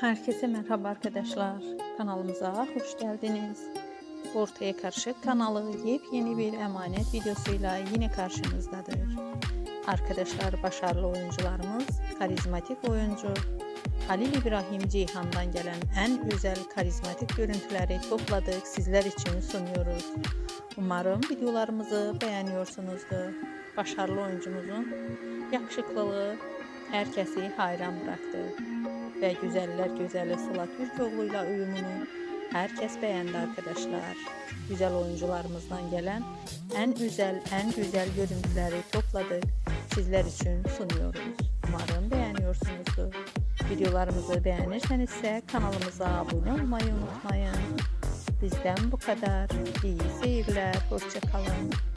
Herkese merhaba arkadaşlar. Kanalımıza hoş geldiniz. Ortaya Karışık kanalı yepyeni bir emanet videosuyla yine karşınızdadır. Arkadaşlar başarılı oyuncularımız, karizmatik oyuncu Halil İbrahim Ceyhan'dan gelen en güzel karizmatik görüntüleri topladık sizler için sunuyoruz. Umarım videolarımızı beğeniyorsunuzdur. Başarılı oyuncumuzun yakışıklılığı herkesi hayran bıraktı ve güzeller güzeli Sıla Türkoğlu'yla uyumunu herkes beğendi arkadaşlar. Güzel oyuncularımızdan gelen en güzel en güzel görüntüleri topladık. Sizler için sunuyoruz. Umarım beğeniyorsunuzdur. Videolarımızı beğenirseniz ise kanalımıza abone olmayı unutmayın. Bizden bu kadar. İyi seyirler. Hoşçakalın.